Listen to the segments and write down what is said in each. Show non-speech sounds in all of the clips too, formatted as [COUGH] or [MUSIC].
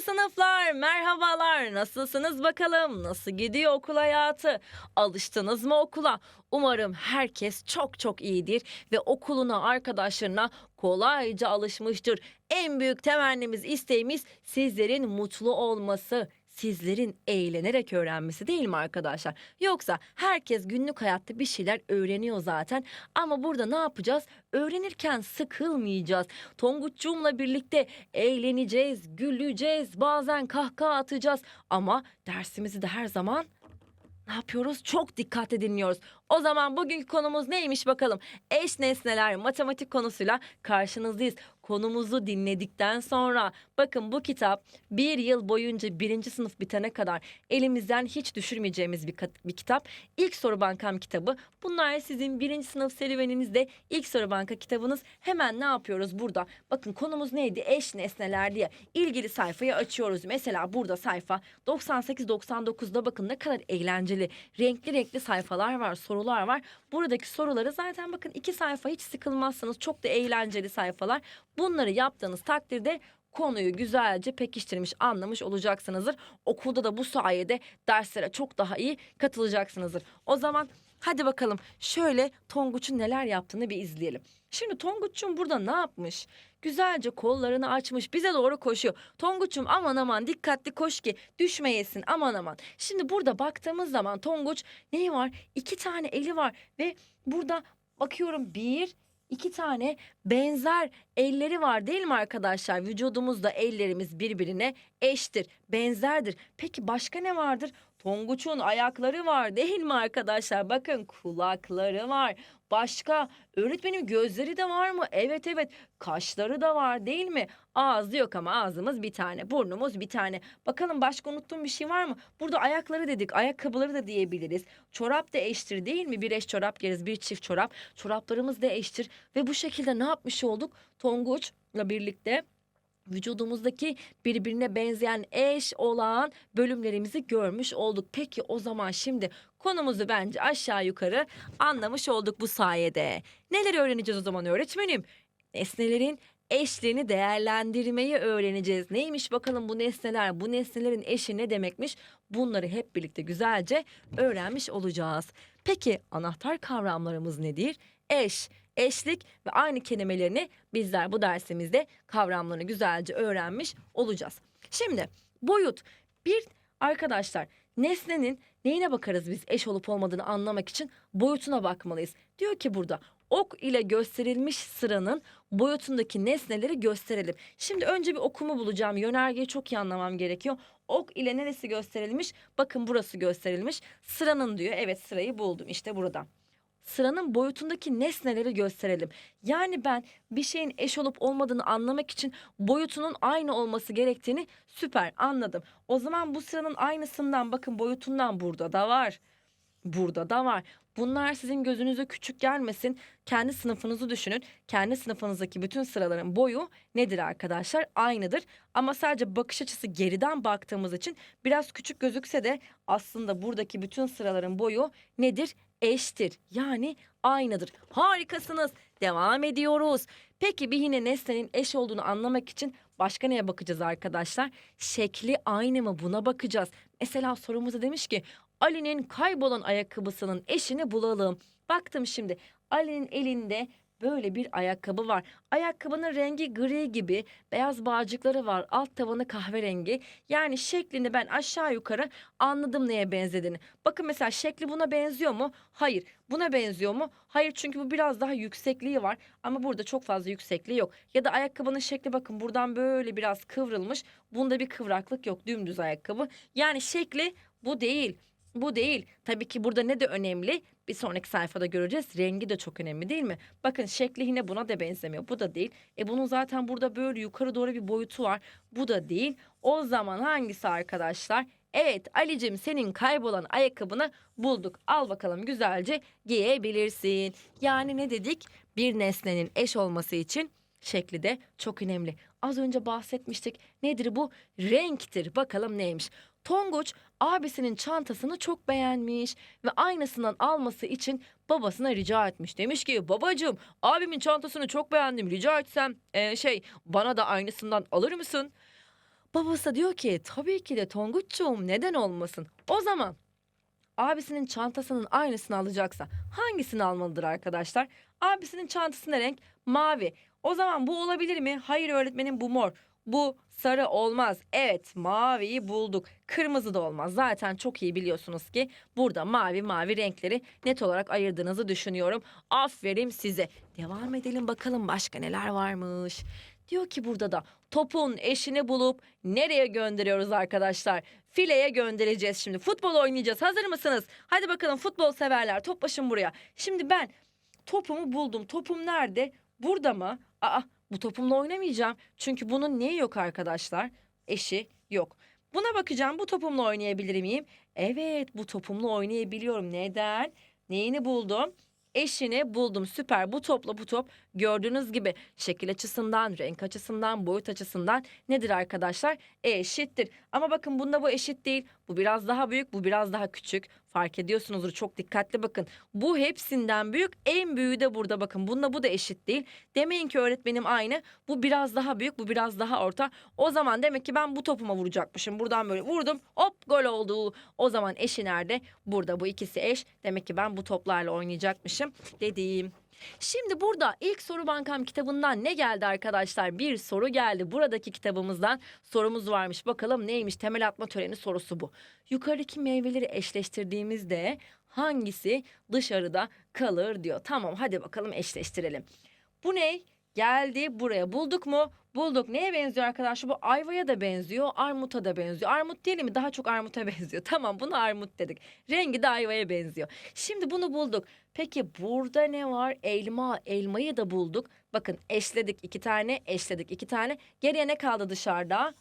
sınıflar merhabalar nasılsınız bakalım? Nasıl gidiyor okul hayatı? Alıştınız mı okula? Umarım herkes çok çok iyidir ve okuluna arkadaşlarına kolayca alışmıştır. En büyük temennimiz isteğimiz sizlerin mutlu olması sizlerin eğlenerek öğrenmesi değil mi arkadaşlar? Yoksa herkes günlük hayatta bir şeyler öğreniyor zaten ama burada ne yapacağız? Öğrenirken sıkılmayacağız. Tonguçcuğumla birlikte eğleneceğiz, güleceğiz, bazen kahkaha atacağız ama dersimizi de her zaman ne yapıyoruz? Çok dikkatli dinliyoruz. O zaman bugünkü konumuz neymiş bakalım. Eş nesneler matematik konusuyla karşınızdayız. Konumuzu dinledikten sonra bakın bu kitap bir yıl boyunca birinci sınıf bitene kadar elimizden hiç düşürmeyeceğimiz bir, bir kitap. İlk soru bankam kitabı. Bunlar sizin birinci sınıf serüveninizde ilk soru banka kitabınız. Hemen ne yapıyoruz burada? Bakın konumuz neydi? Eş nesneler diye. İlgili sayfayı açıyoruz. Mesela burada sayfa 98-99'da bakın ne kadar eğlenceli. Renkli renkli sayfalar var, sorular var. Buradaki soruları zaten bakın iki sayfa hiç sıkılmazsınız. Çok da eğlenceli sayfalar. Bunları yaptığınız takdirde konuyu güzelce pekiştirmiş, anlamış olacaksınızdır. Okulda da bu sayede derslere çok daha iyi katılacaksınızdır. O zaman hadi bakalım şöyle Tonguç'un neler yaptığını bir izleyelim. Şimdi Tonguç'un burada ne yapmış? Güzelce kollarını açmış bize doğru koşuyor. Tonguç'um aman aman dikkatli koş ki düşmeyesin aman aman. Şimdi burada baktığımız zaman Tonguç neyi var? İki tane eli var ve burada bakıyorum bir iki tane benzer elleri var değil mi arkadaşlar? Vücudumuzda ellerimiz birbirine eştir, benzerdir. Peki başka ne vardır? Tonguç'un ayakları var değil mi arkadaşlar? Bakın kulakları var. Başka öğretmenim gözleri de var mı? Evet evet kaşları da var değil mi? Ağzı yok ama ağzımız bir tane, burnumuz bir tane. Bakalım başka unuttuğum bir şey var mı? Burada ayakları dedik, ayakkabıları da diyebiliriz. Çorap da eştir değil mi? Bir eş çorap giyeriz, bir çift çorap. Çoraplarımız da eştir ve bu şekilde ne yapmış olduk? Tonguç'la birlikte vücudumuzdaki birbirine benzeyen eş olan bölümlerimizi görmüş olduk. Peki o zaman şimdi konumuzu bence aşağı yukarı anlamış olduk bu sayede. Neler öğreneceğiz o zaman öğretmenim? Nesnelerin eşliğini değerlendirmeyi öğreneceğiz. Neymiş bakalım bu nesneler, bu nesnelerin eşi ne demekmiş? Bunları hep birlikte güzelce öğrenmiş olacağız. Peki anahtar kavramlarımız nedir? Eş, eşlik ve aynı kelimelerini bizler bu dersimizde kavramlarını güzelce öğrenmiş olacağız. Şimdi boyut bir arkadaşlar nesnenin neyine bakarız biz eş olup olmadığını anlamak için boyutuna bakmalıyız. Diyor ki burada ok ile gösterilmiş sıranın boyutundaki nesneleri gösterelim. Şimdi önce bir okumu bulacağım. Yönergeyi çok iyi anlamam gerekiyor. Ok ile neresi gösterilmiş? Bakın burası gösterilmiş. Sıranın diyor. Evet sırayı buldum işte burada sıranın boyutundaki nesneleri gösterelim. Yani ben bir şeyin eş olup olmadığını anlamak için boyutunun aynı olması gerektiğini süper anladım. O zaman bu sıranın aynısından bakın boyutundan burada da var. Burada da var. Bunlar sizin gözünüze küçük gelmesin. Kendi sınıfınızı düşünün. Kendi sınıfınızdaki bütün sıraların boyu nedir arkadaşlar? Aynıdır. Ama sadece bakış açısı geriden baktığımız için biraz küçük gözükse de aslında buradaki bütün sıraların boyu nedir? Eştir. Yani aynıdır. Harikasınız. Devam ediyoruz. Peki bir yine nesnenin eş olduğunu anlamak için başka neye bakacağız arkadaşlar? Şekli aynı mı buna bakacağız. Mesela sorumuzda demiş ki Ali'nin kaybolan ayakkabısının eşini bulalım. Baktım şimdi Ali'nin elinde böyle bir ayakkabı var. Ayakkabının rengi gri gibi, beyaz bağcıkları var. Alt tabanı kahverengi. Yani şeklini ben aşağı yukarı anladım neye benzediğini. Bakın mesela şekli buna benziyor mu? Hayır. Buna benziyor mu? Hayır çünkü bu biraz daha yüksekliği var ama burada çok fazla yüksekliği yok. Ya da ayakkabının şekli bakın buradan böyle biraz kıvrılmış. Bunda bir kıvraklık yok. Dümdüz ayakkabı. Yani şekli bu değil. Bu değil. Tabii ki burada ne de önemli? Bir sonraki sayfada göreceğiz. Rengi de çok önemli değil mi? Bakın şekli yine buna da benzemiyor. Bu da değil. E bunun zaten burada böyle yukarı doğru bir boyutu var. Bu da değil. O zaman hangisi arkadaşlar? Evet Alicim senin kaybolan ayakkabını bulduk. Al bakalım güzelce giyebilirsin. Yani ne dedik? Bir nesnenin eş olması için şekli de çok önemli. Az önce bahsetmiştik. Nedir bu? Renktir. Bakalım neymiş? Tonguç abisinin çantasını çok beğenmiş ve aynısından alması için babasına rica etmiş. Demiş ki babacığım abimin çantasını çok beğendim rica etsem eee, şey bana da aynısından alır mısın? Babası diyor ki tabii ki de Tonguç'cuğum neden olmasın? O zaman abisinin çantasının aynısını alacaksa hangisini almalıdır arkadaşlar? Abisinin çantası ne renk? Mavi. O zaman bu olabilir mi? Hayır öğretmenim bu mor. Bu sarı olmaz. Evet maviyi bulduk. Kırmızı da olmaz. Zaten çok iyi biliyorsunuz ki burada mavi mavi renkleri net olarak ayırdığınızı düşünüyorum. Aferin size. Devam edelim bakalım başka neler varmış. Diyor ki burada da topun eşini bulup nereye gönderiyoruz arkadaşlar? Fileye göndereceğiz şimdi. Futbol oynayacağız. Hazır mısınız? Hadi bakalım futbol severler toplaşın buraya. Şimdi ben topumu buldum. Topum nerede? Burada mı? Aa bu topumla oynamayacağım. Çünkü bunun neyi yok arkadaşlar? Eşi yok. Buna bakacağım. Bu topumla oynayabilir miyim? Evet bu topumla oynayabiliyorum. Neden? Neyini buldum? Eşini buldum. Süper. Bu topla bu top gördüğünüz gibi şekil açısından, renk açısından, boyut açısından nedir arkadaşlar? E eşittir. Ama bakın bunda bu eşit değil. Bu biraz daha büyük, bu biraz daha küçük. Fark ediyorsunuzdur. Çok dikkatli bakın. Bu hepsinden büyük. En büyüğü de burada bakın. Bununla bu da eşit değil. Demeyin ki öğretmenim aynı. Bu biraz daha büyük, bu biraz daha orta. O zaman demek ki ben bu topuma vuracakmışım. Buradan böyle vurdum. Hop gol oldu. O zaman eşi nerede? Burada bu ikisi eş. Demek ki ben bu toplarla oynayacakmışım dediğim. Şimdi burada ilk soru bankam kitabından ne geldi arkadaşlar? Bir soru geldi. Buradaki kitabımızdan sorumuz varmış. Bakalım neymiş? Temel atma töreni sorusu bu. Yukarıdaki meyveleri eşleştirdiğimizde hangisi dışarıda kalır diyor. Tamam hadi bakalım eşleştirelim. Bu ne? Geldi buraya bulduk mu? Bulduk. Neye benziyor arkadaşlar? Bu ayvaya da benziyor, armuta da benziyor. Armut değil mi? Daha çok armuta [LAUGHS] benziyor. Tamam bunu armut dedik. Rengi de ayvaya benziyor. Şimdi bunu bulduk. Peki burada ne var? Elma. Elmayı da bulduk. Bakın eşledik iki tane, eşledik iki tane. Geriye ne kaldı dışarıda?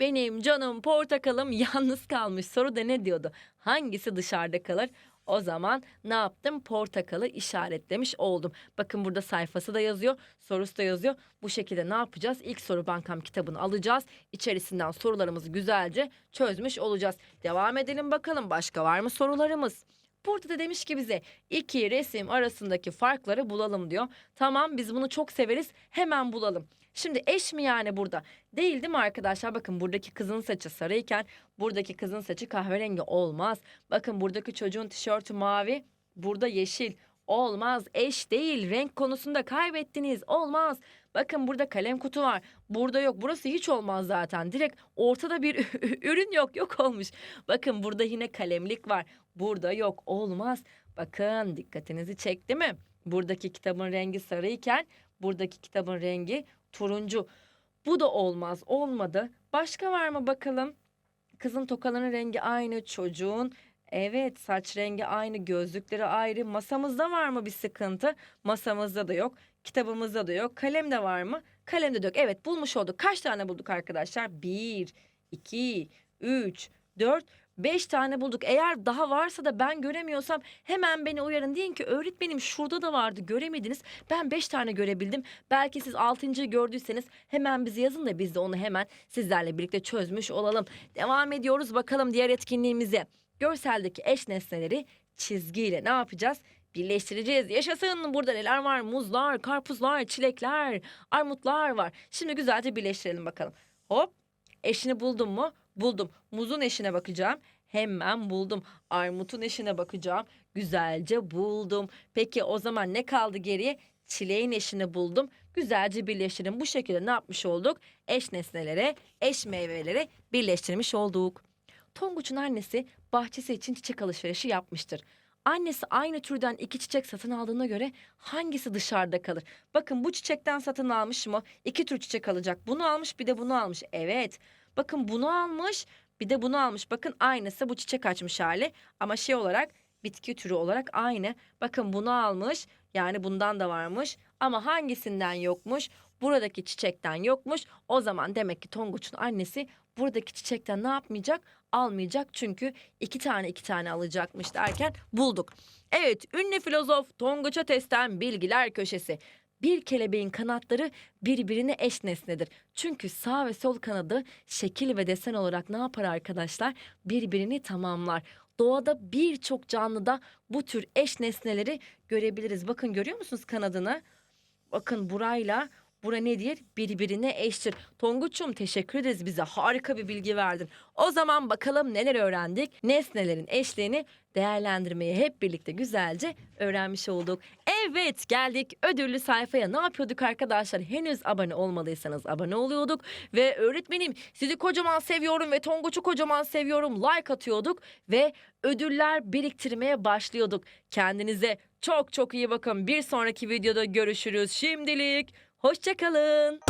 Benim canım portakalım yalnız kalmış. Soruda ne diyordu? Hangisi dışarıda kalır? O zaman ne yaptım? Portakalı işaretlemiş oldum. Bakın burada sayfası da yazıyor, sorusu da yazıyor. Bu şekilde ne yapacağız? İlk soru bankam kitabını alacağız. İçerisinden sorularımızı güzelce çözmüş olacağız. Devam edelim bakalım başka var mı sorularımız? Burada da demiş ki bize iki resim arasındaki farkları bulalım diyor. Tamam biz bunu çok severiz hemen bulalım. Şimdi eş mi yani burada? Değil değil mi arkadaşlar? Bakın buradaki kızın saçı sarıyken buradaki kızın saçı kahverengi olmaz. Bakın buradaki çocuğun tişörtü mavi, burada yeşil. Olmaz, eş değil. Renk konusunda kaybettiniz. Olmaz. Bakın burada kalem kutu var. Burada yok. Burası hiç olmaz zaten. Direkt ortada bir [LAUGHS] ürün yok. Yok olmuş. Bakın burada yine kalemlik var. Burada yok. Olmaz. Bakın dikkatinizi çekti mi? Buradaki kitabın rengi sarıyken buradaki kitabın rengi turuncu. Bu da olmaz. Olmadı. Başka var mı bakalım? Kızın tokalarının rengi aynı, çocuğun evet saç rengi aynı, gözlükleri ayrı. Masamızda var mı bir sıkıntı? Masamızda da yok. Kitabımızda da yok. Kalem de var mı? Kalemde de yok. Evet bulmuş olduk. Kaç tane bulduk arkadaşlar? Bir, iki, üç, dört, beş tane bulduk. Eğer daha varsa da ben göremiyorsam hemen beni uyarın. Deyin ki öğretmenim şurada da vardı göremediniz. Ben beş tane görebildim. Belki siz altıncıyı gördüyseniz hemen bizi yazın da biz de onu hemen sizlerle birlikte çözmüş olalım. Devam ediyoruz bakalım diğer etkinliğimize. Görseldeki eş nesneleri çizgiyle ne yapacağız? Birleştireceğiz. Yaşasın burada neler var? Muzlar, karpuzlar, çilekler, armutlar var. Şimdi güzelce birleştirelim bakalım. Hop eşini buldum mu? Buldum. Muzun eşine bakacağım. Hemen buldum. Armutun eşine bakacağım. Güzelce buldum. Peki o zaman ne kaldı geriye? Çileğin eşini buldum. Güzelce birleştirin. Bu şekilde ne yapmış olduk? Eş nesnelere, eş meyvelere birleştirmiş olduk. Tonguç'un annesi bahçesi için çiçek alışverişi yapmıştır. Annesi aynı türden iki çiçek satın aldığına göre hangisi dışarıda kalır? Bakın bu çiçekten satın almış mı? İki tür çiçek alacak. Bunu almış bir de bunu almış. Evet. Bakın bunu almış bir de bunu almış. Bakın aynısı bu çiçek açmış hali. Ama şey olarak bitki türü olarak aynı. Bakın bunu almış. Yani bundan da varmış. Ama hangisinden yokmuş? Buradaki çiçekten yokmuş. O zaman demek ki Tonguç'un annesi buradaki çiçekten ne yapmayacak? Almayacak çünkü iki tane iki tane alacakmış derken bulduk. Evet ünlü filozof Tonguç Ates'ten bilgiler köşesi. Bir kelebeğin kanatları birbirine eş nesnedir. Çünkü sağ ve sol kanadı şekil ve desen olarak ne yapar arkadaşlar? Birbirini tamamlar. Doğada birçok canlıda bu tür eş nesneleri görebiliriz. Bakın görüyor musunuz kanadını? Bakın burayla Bura nedir? Birbirine eştir. Tonguç'um teşekkür ederiz bize harika bir bilgi verdin. O zaman bakalım neler öğrendik? Nesnelerin eşliğini değerlendirmeyi hep birlikte güzelce öğrenmiş olduk. Evet geldik ödüllü sayfaya. Ne yapıyorduk arkadaşlar? Henüz abone olmadıysanız abone oluyorduk. Ve öğretmenim sizi kocaman seviyorum ve Tonguç'u kocaman seviyorum. Like atıyorduk ve ödüller biriktirmeye başlıyorduk. Kendinize çok çok iyi bakın. Bir sonraki videoda görüşürüz. Şimdilik hoşçakalın.